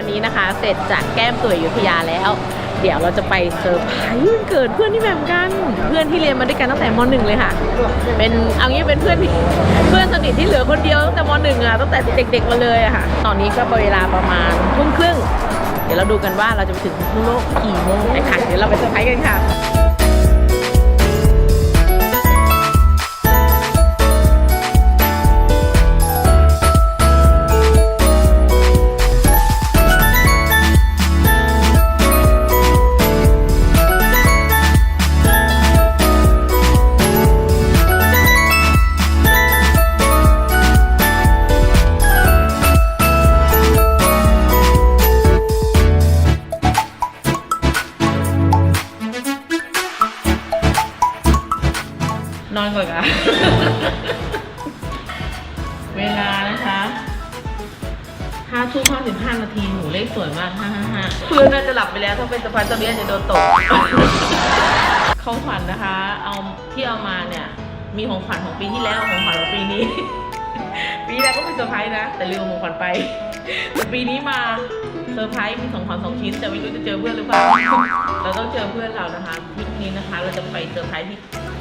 วันนี้นะคะ เสร็จจากแก้มตัวอยุธยาแล้ว เดี๋ยวเราจะไปเซอร์ไพรส์วันเกิดเพื่อนที่แหม่มกัน เพื่อนที่เรียนมาด้วยกันตั้งแต่มหนึ่งเลยค่ะ เป็นเอางี้เป็นเพื่อนที่เพื่อนสนิทที่เหลือคนเดียวตั้งแต่มหนึ่งอะตั้งแต่เด็ก ๆ มาเลยอะค่ะ ตอนนี้ก็เวลาประมาณทุ่มครึ่ง เดี๋ยวเราดูกันว่าเราจะไปถึงทุ่งโลกกี่โมงนะคะเดี๋ยวเราไปเซอร์ไพรส์กันค่ะ นอนก่อนค่ะ เวลานะคะห้าทุ่มห้าสิบห้านาทีหนูเลขสวยมากห้าห้าห้าเพื่อนน่าจะหลับไปแล้วถ้าเป็นสะพานตอนนี้อาจจะโดนตกของขวัญนะคะ เอาที่เอามาเนี่ย มีของขวัญของปีที่แล้วของขวัญของปีนี้ ปีที่แล้วก็เป็นเซอร์ไพรส์นะ แต่ลืมเอาของขวัญไปแต่ปีนี้มาเซอร์ไพรส์มีของขวัญสองชิ้นแต่ไม่รู้จะเจอเพื่อนหรือเปล่า เราต้องเจอเพื่อนเรานะคะทริปนี้นะคะ เราจะไปเซอร์ไพรส์ที่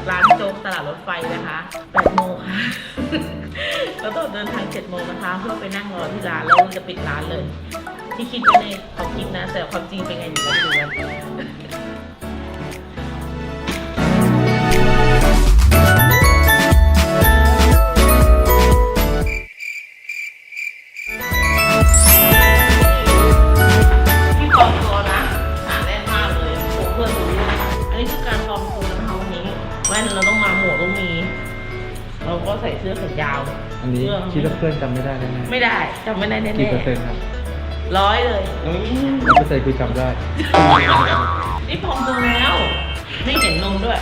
ร้านโจ๊กตลาดรถไฟนะคะ8โมงค่ะเราต้องเดินทาง7โมงนะคะ เพื่อไปนั่งรอที่ร้านแล้วมันจะปิดร้านเลย ที่คิดไว้ในความคิดนะ แต่ความจริงเป็นไงอยู่กันดูกัน ใส่เสื้อแขนยาวอันนี้เสื้คิดว่าเพื่อนจำไม่ได้แน่ไม่ได้จำไม่ได้แน่ๆกี่เปอร์เซ็นต์ครับๆร้อยเลยร้อยเปอร์เซ็นต์คือจำได้ นี่ปลอมตัวแล้ว ไม่เห็นนมด้วย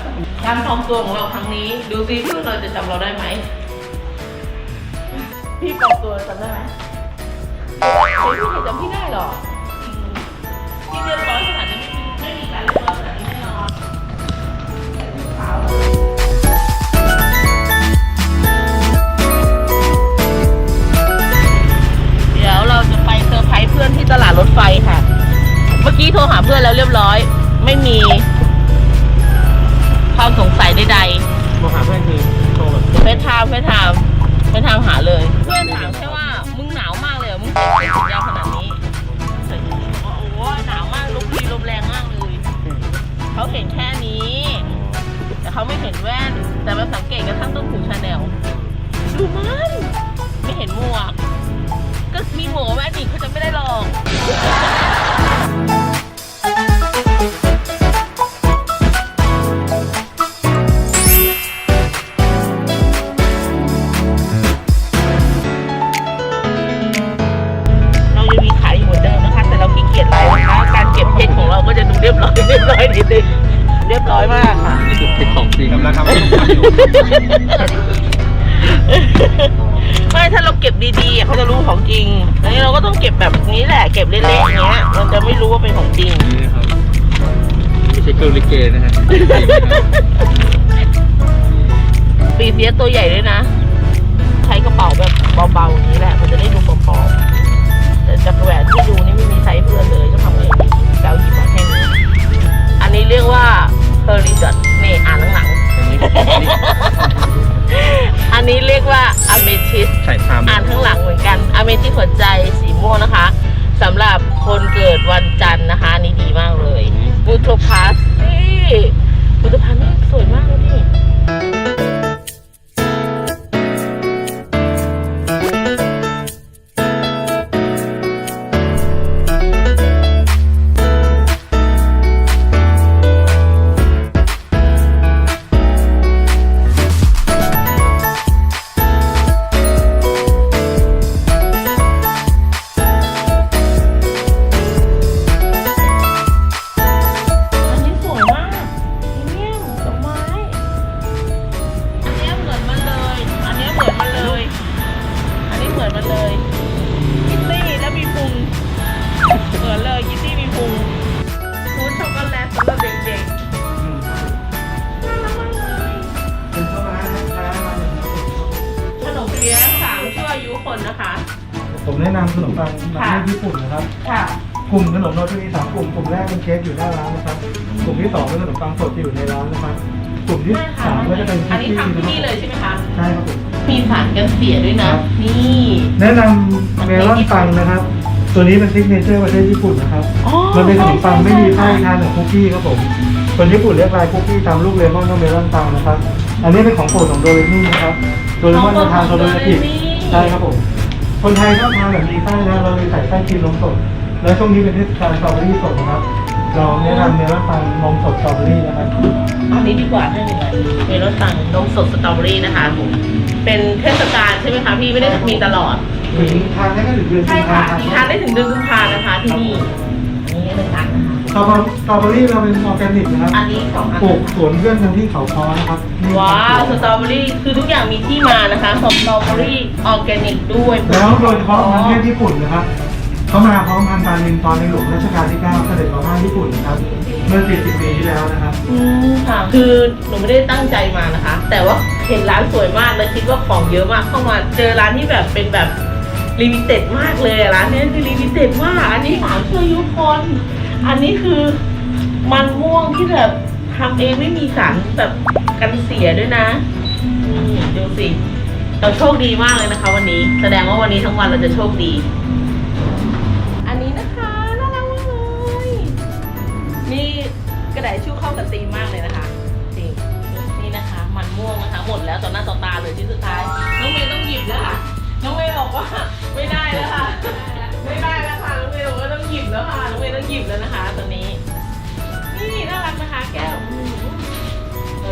การปลอมตัวของเราครั้งนี้ ดูซิเพื่อนเราจะจำเราได้ไหม พี่ปลอมตัวจำได้ไหมเฮ้ยพี่เห็นจำพี่ได้หรอพี่เรียบร้อยขนาดนี้ ที่ตลาดรถไฟค่ะ เมื่อกี้โทรหาเพื่อนแล้วเรียบร้อย ไม่มี ความสงสัยใดโทรหาเพื่อนคือโทรแบบๆเฟซไทม์เฟซไทม์เฟซไทม์หาเลย เพื่อนถามแค่ว่ามึงหนาวมากเลยเหรอมึงใส่เสื้อแขนยาวขนาดนี้ใส่โอ้โหหนาวมากลมดีลมแรงมากเลยเขาเห็นแค่นี้ แต่เขาไม่เห็นแว่น แต่มาสังเกตกระทั่งต้นหูชาแนลดูมัน ไม่เห็นหมวก ก็มีหมวกกับแว่นอีกเขาจะไม่ได้หรอกเรายังมีขายอยู่เหมือนเดิมนะคะ แต่เราขี้เกียจไลน์นะคะ การเก็บเพชรของเราก็จะดูเรียบร้อยเรียบร้อยนิดนึงเรียบร้อยมากค่ะ นี่คือเพชรของจริงกำลังทำให้ดูอยู่ ไม่ถ้าเราเก็บดีๆอะเขา จะรู้ของจริง อันนี้เราก็ต้องเก็บแบบนี้แหละ เก็บเละๆอย่างเงี้ย มันจะไม่รู้ว่าเป็นของจริง นี่ครับไม่ใช่เกิร์ลลิเกนะฮะจริงนะครับปีเสียตัวใหญ่ด้วยนะ ใช้กระเป๋าแบบเบาๆอย่างนี้แหละ มันจะได้ดูปลอมๆแต่จักรแหวนที่ดูนี่ไม่มีไซส์เพื่อนเลยจะทำไงดีเกาหยิบมาแค่นี้อันนี้เรียกว่าเ e อริจ t นี่อ่านหลัง อันนี้อันนี้ๆอันนี้เรียกว่าอเมทิสใส่ทามอ่านข้างหลังเหมือนกันอเมทิสหัวใจสีม่วงนะคะสำหรับคนเกิดวันจันทร์นะคะอันนี่ดีมากเลยบูโทพัสนี่บูโทพัสนี่สวยมากเลย นะครับ ค่ะ กลุ่มขนมเราจะมีสามกลุ่ม กลุ่มแรกเป็นเค้กอยู่หน้าร้านนะครับ กลุ่มที่สองเป็นขนมปังสดที่อยู่ในร้านนะครับ กลุ่มที่ไม่ค่ะสามก็จะเป็นอันนี้คุกทำที่กี้นี่เลยใช่ไหมคะ ใช่ครับผม มีสารกันเสียด้วยนะ ครับ นี่ แนะนำเมลอนปังนะครับ ตัวนี้เป็นซิกเนเจอร์ประเทศญี่ปุ่นนะครับ อ๋อมันเป็นขนมปังไม่มีไส้ใช่ทานกับคุกกี้ครับผม คนญี่ปุ่นเรียกลายคุกกี้ตามลูกเลมอนก็เมลอนปังนะครับ อันนี้เป็นของโปรดของโดเรมี่นะครับ โดเรมอนจะทานโดเรมี่ใช่ครับผม คนไทยชอบทานแบบมีไส้นะเราเลยใส่ไส้ครีมนมสด แล้วช่วงนี้เป็นเทศกาลสตรอเบอรี่สดนะครับเราแนะนำเมลอนปังนมสดสตรอเบอรี่นะครับอันนี้ดีกว่าให้หนึ่งเลยเมลอนตังนมสดสตรอเบอรี่นะคะผมเป็นเทศกาลใช่ไหมคะพี่ไม่ได้มีตลอดถึงทานได้ก็ถึงเดือนกุใช่มภาค่ะพันธ์ทานได้ถึงเดือนกุมภานะคะที่นี่อั นนี้เป็นอันนะคะสตรอเบอร์สตรอเบอรี่เราเป็นออร์แกนิกนะครับอันนี้สองอันปลูกสวนเพื่อนกันที่เขาค้อนะครับนี่ว้าวสตรอเบอรี่คือทุกอย่างมีที่มานะคะสตรอเบอรี่ออร์แกนิกด้วยแล้วโดยเฉพาะประเทศญี่ปุ่นนะครับเขามาพร้อมพันตาลินตอนในหลวงรัชกาลที่9เสด็จมาบ้านญี่ปุ่นนะครับเมื่อ 40 ปีที่แล้วนะครับ อืมค่ะ คือหนูไม่ได้ตั้งใจมานะคะ แต่ว่าเห็นร้านสวยมากเลยคิดว่าของเยอะมากเข้ามาเจอร้านที่แบบเป็นแบบ ลิมิเต็ดมากเลยร้านนี้คือลิมิเต็ดมาก อันนี้สามชั่วยุคน อันนี้คือมันม่วงที่แบบทำเองไม่มีสารแบบกันเสียด้วยนะอืมดูสิเราโชคดีมากเลยนะคะ วันนี้ แสดงว่าวันนี้ทั้งวันเราจะโชคดี อันนี้นะคะน่ารักมากเลยนี่กระดาษชู่เข้ากับธีมากเลยนะคะจริงนี่นะคะ มันม่วงนะคะ หมดแล้วต่อหน้าต่อตาเลยชิ้นสุดท้ายน้องเมย์ต้องหยิบแล้วค่ะ น้องเมย์บอกว่าไม่ได้แล้วค่ะ ไม่ได้แล้วค่ะ น้องเมย์บอกว่าต้องหยิบแล้วค่ะ น้องเมย์ต้องหยิบแล้วนะคะตอนนี้ นี่น่ารักนะคะแก้ว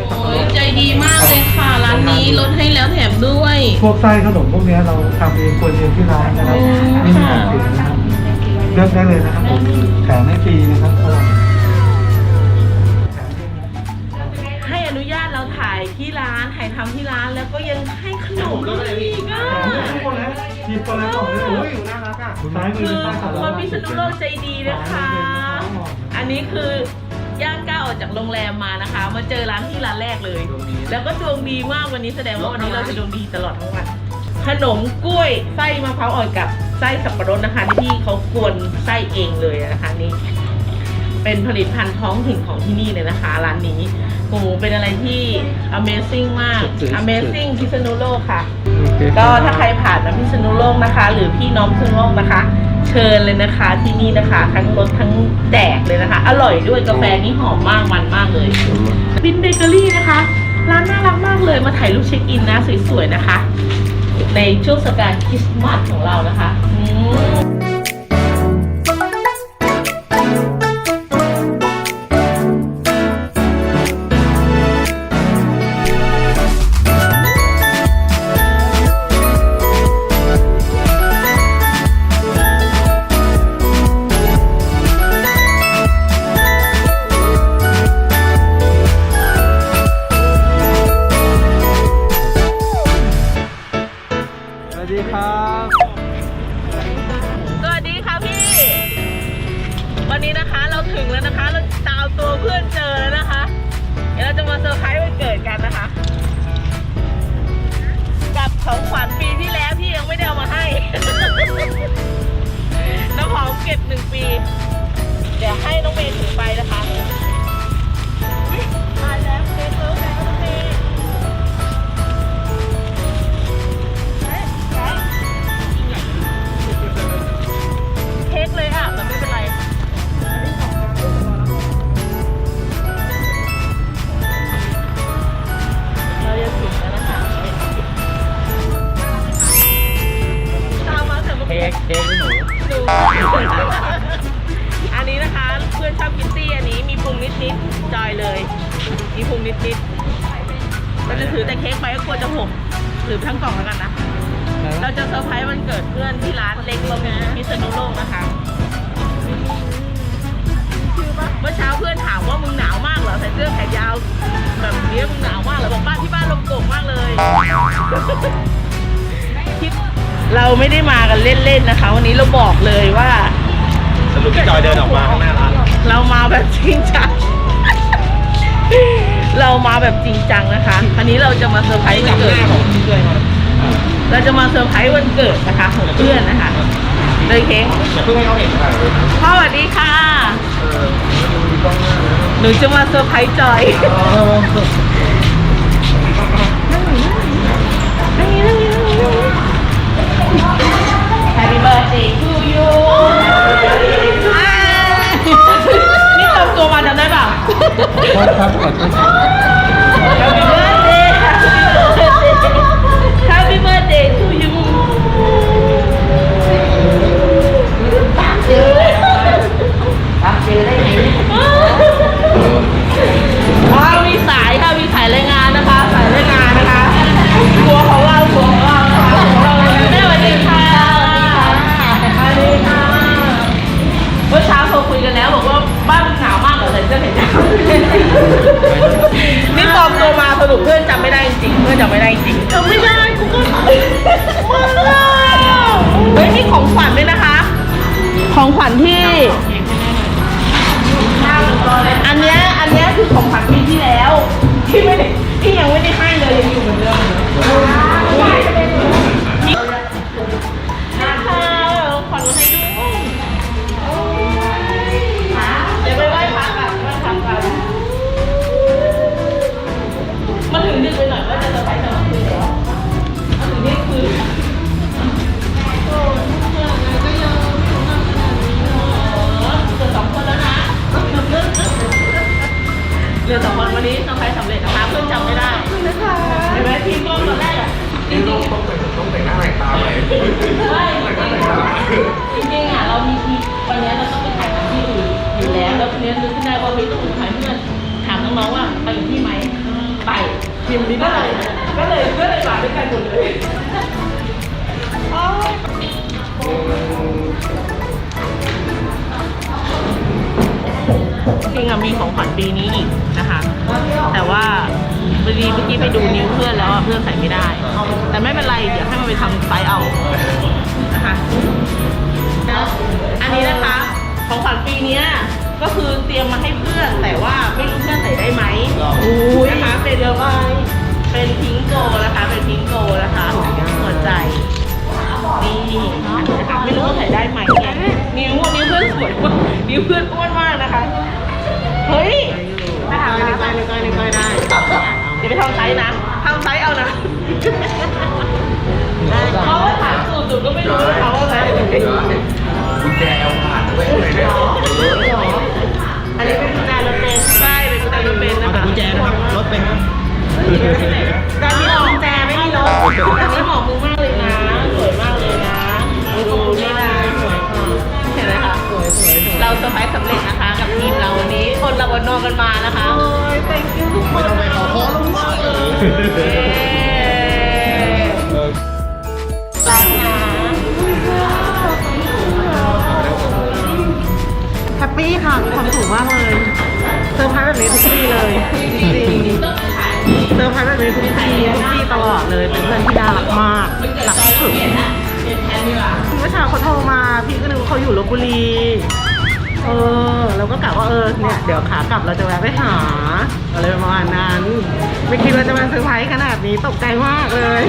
โอ้ยใจดีมากเลยค่ะ ร้านนี้ลดให้แล้วแถมด้วย พวกไส้ขนมพวกเนี้ยเราทำเองควรเองที่ร้านนะครับอืม ไม่มีการเสียนะครับเลือกได้เลยนะครับผมแถมให้ฟรีนะครับ คนละกล่องเลยโอ้ยน่ารักอะซ้ายมือคือเป็นไส้ขาวคนพิษณุโลกใจดีนะคะ อันนี้คือย่างก้าวออกจากโรงแรมมานะคะ มาเจอร้านที่ร้านแรกเลย แล้วก็ดวงดีมากวันนี้แสดงว่าวันนี้เราจะดวงดีตลอดทั้งวันขนมกล้วยไส้มะพร้าวอ่อนกับไส้สับปะรดนะคะที่พี่เขากวนไส้เองเลยนะคะนี่เป็นผลิตภัณฑ์ท้องถิ่นของที่นี่เลยนะคะ ร้านนี้โอ้โหเป็นอะไรที่ Amazing มาก Amazing พิษณุโลกค่ะ โอเคก็ถ้าใครผ่านมาพิษณุโลกนะคะ หรือพี่น้องพิษณุโลกนะคะ เชิญเลยนะคะที่นี่นะคะ ทั้งรสทั้งแดกเลยนะคะ อร่อยด้วยกาแฟนี่หอมมากมันมากเลย บินเบเกอรี่นะคะ ร้านน่ารักมากเลยมาถ่ายรูปเช็คอินนะ สวยๆนะคะ ในช่วงสงกรารคริสต์มาสของเรานะคะอืม อันนี้นะคะ เพื่อนชอบกินตี้อันนี้มีพุงนิดๆจอยเลย มีพุงนิดๆเราจะถือแต่เค้กไปก็กลัวจะหกถือทั้งกล่องแล้วกันนะ เราจะเซอร์ไพรส์วันเกิดเพื่อนที่ร้านเล็กลงพิษณุโลกนะคะเมื่อเช้าเพื่อนถามว่ามึงหนาวมากเหรอใส่เสื้อแขนยาวแบบนี้มึงหนาวมากเหรอบอกบ้านที่บ้านลมโกกมากเลยคิด เราไม่ได้มากันเล่นๆนะคะ วันนี้เราบอกเลยว่า สรุปพี่จอยเดินออกมาข้างหน้าร้านเรามาแบบจริงจัง เรามาแบบจริงจังนะคะ คราวนี้เราจะมาเซอร์ไพรส์วันเกิดของพี่อยมาเราจะมาเซอร์ไพรส์วันเกิดนะคะของเพื่อนนะคะ เลยเค้กอย่าเพิ่งให้เขาเห็นค่ะพ่อสวัสดีค่ะ เออหนูจะมาเซอร์ไพรส์จอย ครับครับ อนจำไม่ได้จริงจำไม่ได้กูก็มึงอะเฮ้ยมีของขวัญด้วยนะคะ ของขวัญที่ อันเนี้ยอันเนี้ยคือของขวัญปีที่แล้ว ที่ไม่ได้ที่ยังไม่ได้ให้เลยยังอยู่เหมือนเดิม แล้วแล้วทีนี้นึกขึ้นได้ว่าเฮ้ยต้องถ่ายเพื่อนถามน้องๆว่าไปอยู่ที่ไหมไปทีมนี้ก็เลยก็เลยก็เลยมาด้วยกันหมดเลยจริงอะมีของขวัญปีนี้อีกนะคะ แต่ว่าพอดีเมื่อกี้ไปดูนิ้วเพื่อนแล้วอะเพื่อนใส่ไม่ได้ แต่ไม่เป็นไร เดี๋ยวให้มันไปทำไซส์เอา ก็คือเตรียมมาให้เพื่อนแต่ว่าไม่รู้เพื่อนใส่ได้ไหมนะคะเป็นเรือใบเป็นพิงโกนะคะ เป็นพิงโกนะคะหัวใจนี่นะคะไม่รู้ว่าใส่ได้ไหมเนี่ยนิ้วนิ้วเพื่อนสวยมากนิ้วเพื่อนอ้วนมากนะคะเฮ้ยนะคะในก้อยในก้อยในก้อยได้เดี๋ยวไปทำไซส์นะทำไซส์เอานะเพราะว่าถามสูตรสูตรก็ไม่รู้นะคะว่าไซส์ ญแจนะครับรถเป็นครับการมีกุญแจไม่มีรถอันนี้เหมาะมึงมากเลยนะ สวยมากเลยนะดูนี่นะสวยค่ะเห็นไหมคะสวยสวยเราเซอร์ไพรส์สำเร็จนะคะ กับทีมเราวันนี้คนละวันนอนกันมานะคะโอ้ย thank you ทุกคนไม่ต้องไปขอขอลงมากเลยร้านะแฮปปี้ค่ะมีความสุขมากเลย แบบนี้ทุกปีเลยจริงๆเซอพรส์แบบนี้ทุกปีทุกปีตลอดเลยเป็นเพื่อนที่น่ารักมากรักที่สุดเมื่อเช้าเขาโทรมาพี่ก็นึกว่าเขาอยู่ลบบุรีเออเราก็กะว่าเออเนี่ยเดี๋ยวขากลับเราจะแวะไปหาอะไรประมาณนั้น ไม่คิดว่าจะมาเซอร์ไพรส์ขนาดนี้ตกใจมากเลย